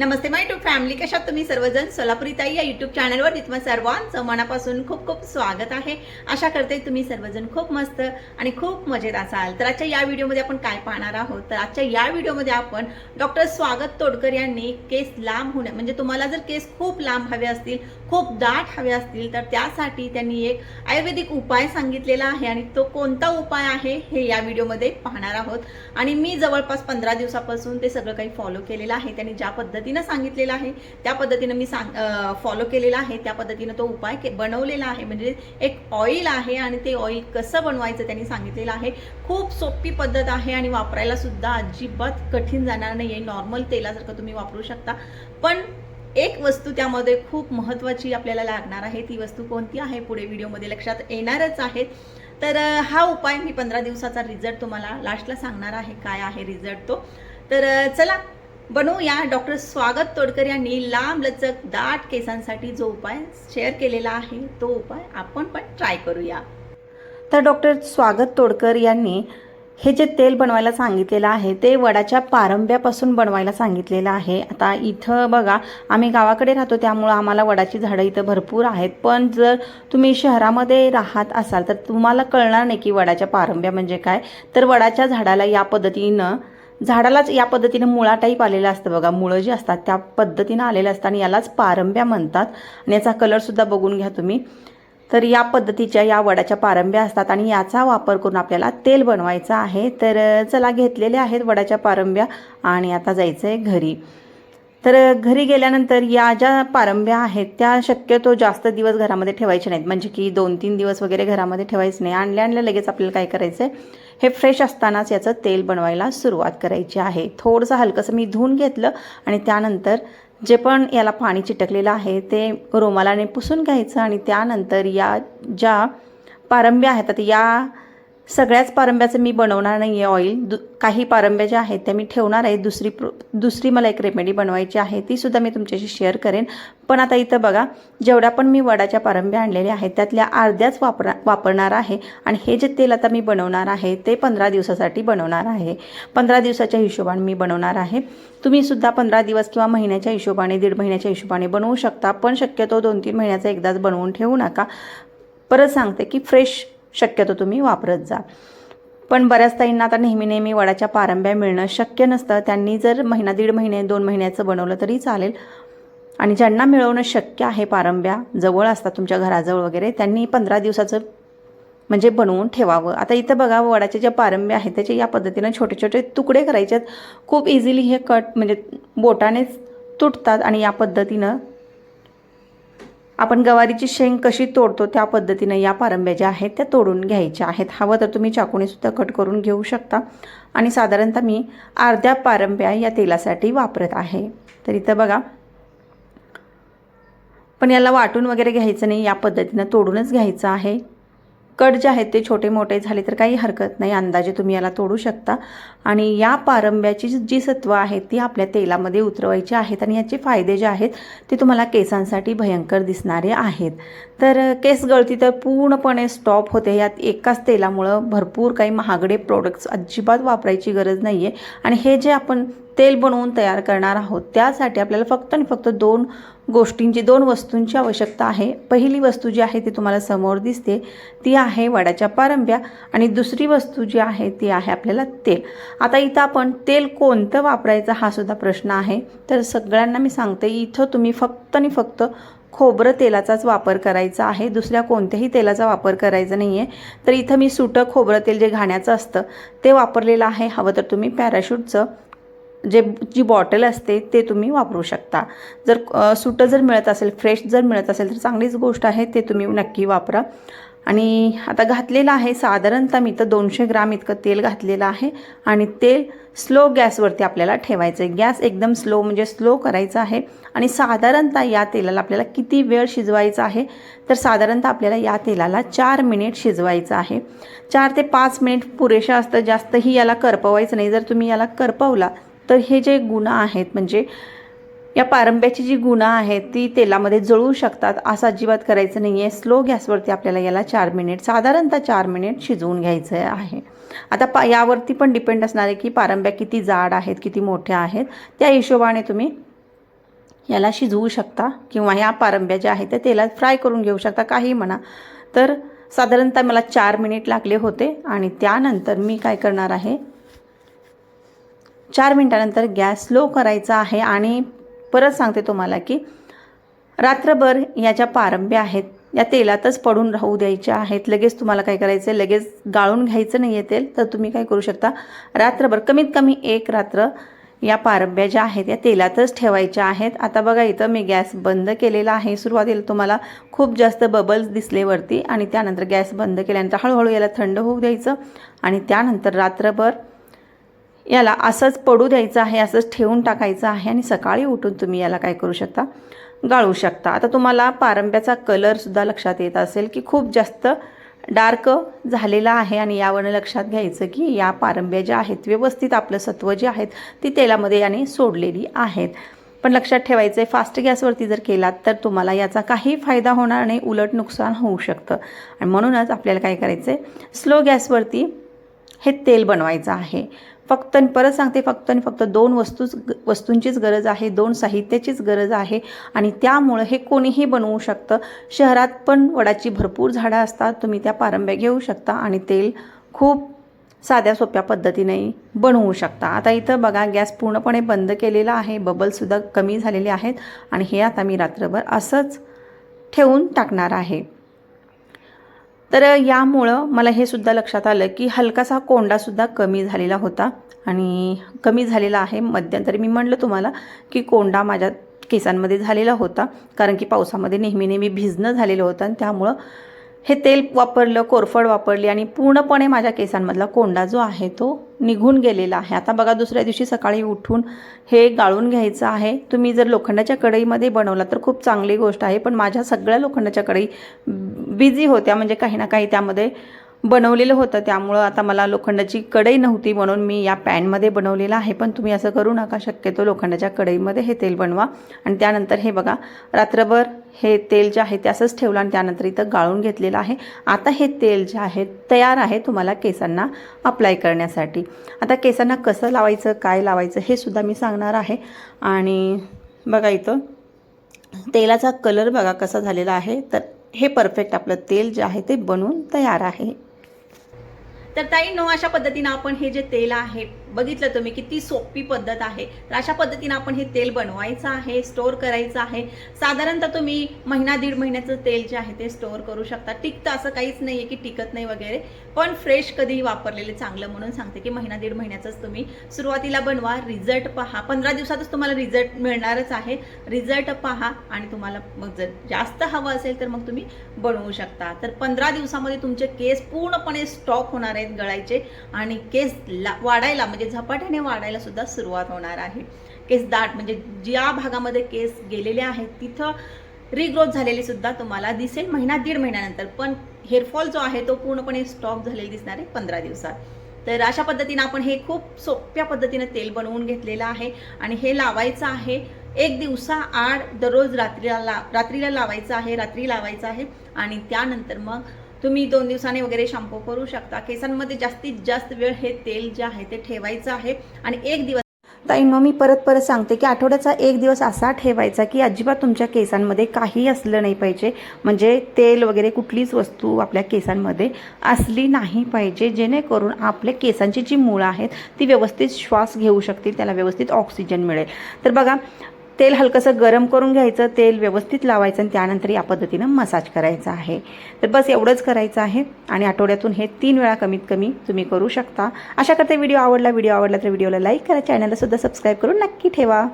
Namaste my to family कशात तुम्ही सर्वजण? सोलापुरी ताई या युट्यूब चॅनलवर तुम्हा सर्वांचं मनापासून खूप खूप स्वागत आहे. आशा करते तुम्ही सर्वजण खूप मस्त आणि खूप मजेत असाल. तर आजच्या या व्हिडिओमध्ये आपण काय पाहणार आहोत? तर आजच्या या व्हिडिओमध्ये आपण डॉक्टर स्वागत तोडकर यांनी केस लांब होण्या म्हणजे तुम्हाला जर केस खूप लांब हवे असतील खूप दाट हवे असतील तर त्यासाठी त्यांनी एक आयुर्वेदिक उपाय सांगितलेला आहे आणि तो कोणता उपाय आहे हे या व्हिडिओमध्ये पाहणार आहोत. आणि मी जवळपास पंधरा दिवसापासून ते सगळं काही फॉलो केलेलं आहे. त्यांनी ज्या पद्धतीनं सांगितलेलं आहे. त्या पद्धतीनं मी सांग फॉलो केलेला आहे. त्या पद्धतीनं तो उपाय के बनवलेला आहे. म्हणजे एक ऑइल आहे आणि ते ऑइल कसं बनवायचं त्यांनी सांगितलेलं आहे. खूप सोपी पद्धत आहे आणि वापरायला सुद्धा अजिबात कठीण जाणार नाही आहे नॉर्मल तेलासारखं तुम्ही वापरू शकता. पण एक वस्तू त्यामध्ये खूप महत्त्वाची आपल्याला लागणार आहे. ती वस्तू कोणती आहे? पुढे व्हिडिओमध्ये लक्षात येणारच आहे. तर हा उपाय मी पंधरा दिवसाचा रिझल्ट तुम्हाला लास्टला सांगणार आहे. काय आहे रिझल्ट तो? तर चला बनवूया. डॉक्टर स्वागत तोडकर यांनी लांब लचक दाट केसांसाठी जो उपाय शेअर केलेला आहे तो उपाय आपण पण ट्राय करूया. तर डॉक्टर स्वागत तोडकर यांनी हे जे तेल बनवायला सांगितलेलं आहे ते वडाच्या पारंब्यापासून बनवायला सांगितलेलं आहे. आता इथं बघा आम्ही गावाकडे राहतो त्यामुळं आम्हाला वडाची झाडं इथं भरपूर आहेत. पण जर तुम्ही शहरामध्ये राहत असाल तर तुम्हाला कळणार नाही की वडाच्या पारंब्या म्हणजे काय. तर वडाच्या झाडाला या पद्धतीनं झाडालाच या पद्धतीनं मुळा टाईप आलेलं असतं बघा. मुळं जी असतात त्या पद्धतीनं आलेलं असतं आणि यालाच पारंब्या म्हणतात. आणि याचा कलरसुद्धा बघून घ्या तुम्ही. तर या पद्धतीच्या या वडाच्या पारंब्या असतात आणि याचा वापर करून आपल्याला तेल बनवायचं आहे. तर चला घेतलेले आहेत वडाच्या पारंब्या आणि आता जायचं आहे घरी. तर घरी गेल्यानंतर या ज्या पारंब्या आहेत त्या शक्यतो जास्त दिवस घरामध्ये ठेवायच्या नाहीत. म्हणजे की दोन तीन दिवस वगैरे घरामध्ये ठेवायचं नाही. आणल्या आणल्या लगेच आपल्याला काय करायचं आहे हे फ्रेश असतानाच याचं तेल बनवायला सुरुवात करायची आहे. थोडंसं हलकंसं मी धुवून घेतलं आणि त्यानंतर जे पण याला पाणी चिटकलेलं आहे ते रुमालाने पुसून घ्यायचं आणि त्यानंतर या ज्या पारंब्या आहेत तर या सगळ्याच पारंब्याचं मी बनवणार नाही आहे ऑइल दु काही पारंब्या ज्या आहेत त्या मी ठेवणार आहे. दुसरी प्रो दुसरी मला एक रेमेडी बनवायची आहे. तीसुद्धा मी तुमच्याशी शेअर करेन. पण आता इथं बघा जेवढ्या पण मी वडाच्या पारंब्या आणलेल्या आहेत त्यातल्या अर्ध्याच वापरा वापरणार आहे. आणि हे जे तेल आता मी बनवणार आहे ते पंधरा दिवसासाठी बनवणार आहे. पंधरा दिवसाच्या हिशोबाने मी बनवणार आहे. तुम्ही सुद्धा पंधरा दिवस किंवा महिन्याच्या हिशोबाने दीड महिन्याच्या हिशोबाने बनवू शकता. पण शक्यतो दोन तीन महिन्याचा एकदाच बनवून ठेवू नका. परत सांगते की फ्रेश शक्यतो तुम्ही वापरत जा. पण बऱ्याच ताईंना आता नेहमी नेहमी वडाच्या पारंब्या मिळणं शक्य नसतं. त्यांनी जर महिना दीड महिने दोन महिन्याचं बनवलं तरी चालेल. आणि ज्यांना मिळवणं शक्य आहे पारंब्या जवळ असतात तुमच्या घराजवळ वगैरे त्यांनी पंधरा दिवसाचं म्हणजे बनवून ठेवावं. आता इथं बघा वडाचे ज्या पारंब्या आहेत त्याचे या पद्धतीनं छोटे छोटे तुकडे करायचे आहेत. खूप इझिली हे कट म्हणजे बोटानेच तुटतात आणि या पद्धतीनं आपण गवारीची शेंग कशी तोडतो त्या पद्धतीनं या पारंब्या ज्या आहेत त्या तोडून घ्यायच्या आहेत. हवं तर तुम्ही चाकूनेसुद्धा कट करून घेऊ शकता. आणि साधारणतः मी अर्ध्या पारंब्या या तेलासाठी वापरत आहे. तर इथं बघा. पण याला वाटून वगैरे घ्यायचं नाही या पद्धतीनं तोडूनच घ्यायचं आहे. कट जे आहेत ते छोटे मोठे झाले तर काही हरकत नाही. अंदाजे तुम्ही याला तोडू शकता. आणि या पारंब्याची जी- सत्व आहेत ती आपल्या तेलामध्ये उतरवायची आहेत आणि याचे फायदे जे आहेत ते तुम्हाला केसांसाठी भयंकर दिसणारे आहेत. तर केस गळती तर पूर्णपणे स्टॉप होते. यात एकाच तेलामुळं भरपूर काही महागडे प्रोडक्ट्स अजिबात वापरायची गरज नाही आहे आणि हे जे आपण तेल बनवून तयार करणार आहोत. त्यासाठी आपल्याला फक्त आणि फक्त दोन गोष्टींची दोन वस्तूंची आवश्यकता आहे. पहिली वस्तू जी आहे ती तुम्हाला समोर दिसते. ती आहे वड्याच्या पारंब्या आणि दुसरी वस्तू जी आहे ती आहे आपल्याला तेल. आता इथं आपण तेल कोणतं वापरायचं हा सुद्धा प्रश्न आहे. तर सगळ्यांना मी सांगते इथं तुम्ही फक्त आणि फक्त खोबरं तेलाचाच वापर करायचा आहे. दुसऱ्या कोणत्याही तेलाचा वापर करायचा नाही आहे तर इथं मी सुटं खोबरं तेल जे घाण्याचं असतं ते वापरलेलं आहे. हवं तर तुम्ही पॅराशूटचं जे जी बॉटल असते ते तुम्ही वापरू शकता. जर सुटं जर मिळत असेल फ्रेश जर मिळत असेल तर चांगलीच गोष्ट आहे ते तुम्ही नक्की वापरा. आणि आता घातलेलं आहे साधारणतः मी तर दोनशे ग्राम इतकं तेल घातलेलं आहे आणि तेल स्लो गॅसवरती आपल्याला ठेवायचं आहे गॅस एकदम स्लो म्हणजे स्लो करायचा आहे आणि साधारणतः या तेलाला आपल्याला किती वेळ शिजवायचा आहे? तर साधारणतः आपल्याला या तेलाला चार मिनिट शिजवायचं आहे. चार ते पाच मिनिट पुरेशा असतं जास्तही याला करपवायचं नाही. जर तुम्ही याला करपवला तर हे जे गुण आहेत म्हणजे या पारंब्याची जी गुणं आहेत ती तेलामध्ये जळू शकतात असं अजिबात करायचं नाही आहे स्लो गॅसवरती आपल्याला याला चार मिनिट साधारणतः चार मिनिट शिजवून घ्यायचं आहे. आता पा यावरती पण डिपेंड असणार आहे की पारंब्या किती जाड आहेत किती मोठ्या आहेत. त्या हिशोबाने तुम्ही याला शिजवू शकता किंवा ह्या पारंब्या ज्या आहेत त्या तेलात फ्राय करून घेऊ शकता काही म्हणा. तर साधारणतः मला चार मिनिट लागले होते आणि त्यानंतर मी काय करणार आहे चार मिनटानंतर गॅस स्लो करायचा आहे आणि परत सांगते तुम्हाला की रात्रभर या ज्या पारंब्या आहेत. या तेलातच पडून राहू द्यायच्या आहेत. लगेच तुम्हाला काय करायचं आहे लगेच गाळून घ्यायचं नाही आहे तेल. तर तुम्ही काय करू शकता? रात्रभर कमीत कमी एक रात्र या पारंब्या ज्या आहेत या तेलातच ठेवायच्या आहेत. आता बघा इथं मी गॅस बंद केलेला आहे. सुरुवातीला तुम्हाला खूप जास्त बबल्स दिसले वरती आणि त्यानंतर गॅस बंद केल्यानंतर हळूहळू याला थंड होऊ द्यायचं आणि त्यानंतर रात्रभर याला असंच पडू द्यायचं आहे असंच ठेवून टाकायचं आहे आणि सकाळी उठून तुम्ही याला काय करू शकता? गाळू शकता. आता तुम्हाला पारंब्याचा कलरसुद्धा लक्षात येत असेल की खूप जास्त डार्क झालेला आहे आणि यावरनं लक्षात घ्यायचं की या पारंब्या ज्या आहेत व्यवस्थित आपलं सत्व जे आहेत ती तेलामध्ये याने सोडलेली आहेत. पण लक्षात ठेवायचं आहे फास्ट गॅसवरती जर केलात तर तुम्हाला याचा काही फायदा होणार नाही उलट नुकसान होऊ शकतं. आणि म्हणूनच आपल्याला काय करायचं आहे स्लो गॅसवरती हे तेल बनवायचं आहे. फक्त आणि परत सांगते फक्त आणि फक्त दोन वस्तूच वस्तूंचीच गरज आहे दोन साहित्याचीच गरज आहे. आणि त्यामुळं हे कोणीही बनवू शकतं. शहरात पण वडाची भरपूर झाडं असतात तुम्ही त्या पारंब्या घेऊ शकता आणि तेल खूप साध्या सोप्या पद्धतीने बनवू शकता. आता इथं बघा गॅस पूर्णपणे बंद केलेला आहे बबलसुद्धा कमी झालेले आहेत आणि हे आता मी रात्रभर असंच ठेवून टाकणार आहे. तर यामुळं मला हे सुद्धा लक्षात आलं की हलकासा कोंडासुद्धा कमी झालेला होता आणि कमी झालेला आहे मध्यंतरी. मी म्हणलं तुम्हाला की कोंडा माझ्या केसांमध्ये झालेला होता कारण की पावसामध्ये नेहमी नेहमी भिजणं झालेलं होतं आणि त्यामुळं हे तेल वापरलं कोरफड वापरली आणि पूर्णपणे माझ्या केसांमधला कोंडा जो आहे तो निघून गेलेला आहे. आता बघा दुसऱ्या दिवशी सकाळी उठून हे गाळून घ्यायचं आहे. तुम्ही जर लोखंडाच्या कढईमध्ये बनवला तर खूप चांगली गोष्ट आहे पण माझ्या सगळ्या लोखंडाच्या कढई बिझी होत्या म्हणजे काही ना काही त्यामध्ये बनवलेलं होतं. त्यामुळं आता मला लोखंडाची कढई नव्हती म्हणून मी या पॅनमध्ये बनवलेलं आहे. पण तुम्ही असं करू नका शक्यतो लोखंडाच्या कढईमध्ये हे तेल बनवा. आणि त्यानंतर हे बघा रात्रभर हे तेल जे आहे ते असंच ठेवलं आणि त्यानंतर इथं गाळून घेतलेलं आहे. आता हे तेल जे आहे तयार आहे तुम्हाला केसांना अप्लाय करण्यासाठी. आता केसांना कसं लावायचं काय लावायचं हे सुद्धा मी सांगणार आहे. आणि बघा इथं तेलाचा कलर बघा कसा झालेला आहे. तर हे परफेक्ट आपलं तेल जे आहे ते बनवून तयार आहे. तर ताई नो अशा पद्धतीनं आपण हे जे तेल आहे बघितलं तुम्ही किती सोपी पद्धत आहे. तर अशा पद्धतीनं आपण हे तेल बनवायचं आहे स्टोअर करायचं आहे. साधारणतः तुम्ही महिना दीड महिन्याचं तेल जे आहे ते स्टोअर करू शकता. टिकतं असं काहीच नाही आहे की टिकत नाही वगैरे. पण फ्रेश कधीही वापरलेले चांगलं म्हणून सांगते की महिना दीड महिन्याचंच तुम्ही सुरुवातीला बनवा. रिझल्ट पहा. पंधरा दिवसातच तुम्हाला रिझल्ट मिळणारच आहे. रिझल्ट पहा आणि तुम्हाला मग जर जास्त हवं असेल तर मग तुम्ही बनवू शकता. तर पंधरा दिवसामध्ये तुमचे केस पूर्णपणे स्टॉप होणार आहेत गळायचे आणि केस ला वाढायला म्हणजे म्हणजे झपाट्याने वाढायला सुद्धा सुरुवात होणार आहे. केस दाट म्हणजे ज्या भागामध्ये केस गेलेले आहेत तिथं रिग्रोथ झालेली सुद्धा तुम्हाला दिसेल महिना दीड महिन्यानंतर. पण हेअरफॉल जो आहे तो पूर्णपणे स्टॉप झालेला दिसणार आहे पंधरा दिवसात. तर अशा पद्धतीनं आपण हे खूप सोप्या पद्धतीनं तेल बनवून घेतलेलं आहे आणि हे लावायचं आहे एक दिवसा आड दररोज रात्रीला ला रात्रीला लावायचं आहे रात्री लावायचं आहे आणि त्यानंतर मग तुम्ही दोन दिवसांनी वगैरे शॅम्पू करू शकता. केसांमध्ये जास्तीत जास्त वेळ हे तेल जे आहे ते ठेवायचं आहे आणि एक दिवस ताईंनो मी परत परत सांगते की आठवड्याचा एक दिवस असा ठेवायचा की अजिबात तुमच्या केसांमध्ये काही असलं नाही पाहिजे. म्हणजे तेल वगैरे कुठलीच वस्तू आपल्या केसांमध्ये असली नाही पाहिजे. जेणेकरून आपल्या केसांची जी मुळं आहेत ती व्यवस्थित श्वास घेऊ शकतील त्याला व्यवस्थित ऑक्सिजन मिळेल. तर बघा तेल हलकंसं गरम करून घ्यायचं तेल व्यवस्थित लावायचं आणि त्यानंतर या पद्धतीनं मसाज करायचा आहे. तर बस एवढंच करायचं आहे आणि आठवड्यातून हे तीन वेळा कमीत कमी तुम्ही करू शकता. अशा करता व्हिडिओ आवडला व्हिडिओ आवडला तर व्हिडिओला लाईक करा चॅनलला सुद्धा सबस्क्राईब करून नक्की ठेवा.